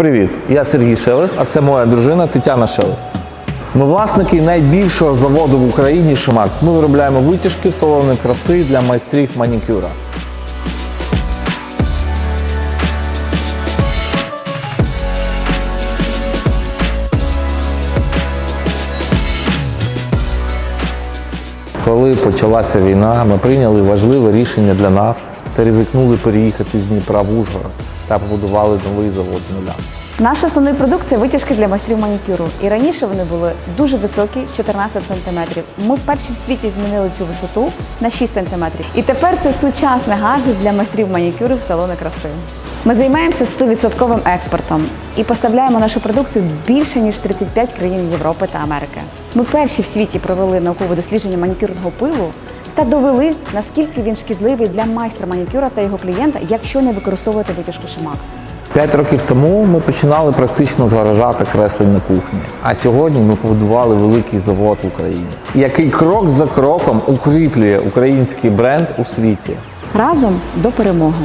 Привіт, я Сергій Шелест, а це моя дружина Тетяна Шелест. Ми власники найбільшого заводу в Україні Шимакс. Ми виробляємо витяжки в салони краси для майстрів манікюра. Коли почалася війна, ми прийняли важливе рішення для нас та ризикнули переїхати з Дніпра в Ужгород та побудували новий завод з нуля. Наш основний продукт це витяжки для майстрів манікюру. І раніше вони були дуже високі 14 см. Ми перші в світі змінили цю висоту на 6 см. І тепер це сучасний гаджет для майстрів манікюру в салони краси. Ми займаємося 100% експортом і поставляємо нашу продукцію більше ніж 35 країн Європи та Америки. Ми перші в світі провели наукове дослідження манікюрного пилу та довели, наскільки він шкідливий для майстра манікюра та його клієнта, якщо не використовувати витяжку Шимакс. П'ять років тому ми починали практично зваражати креслень на кухні. А сьогодні ми побудували великий завод в Україні, який крок за кроком укріплює український бренд у світі. Разом до перемоги.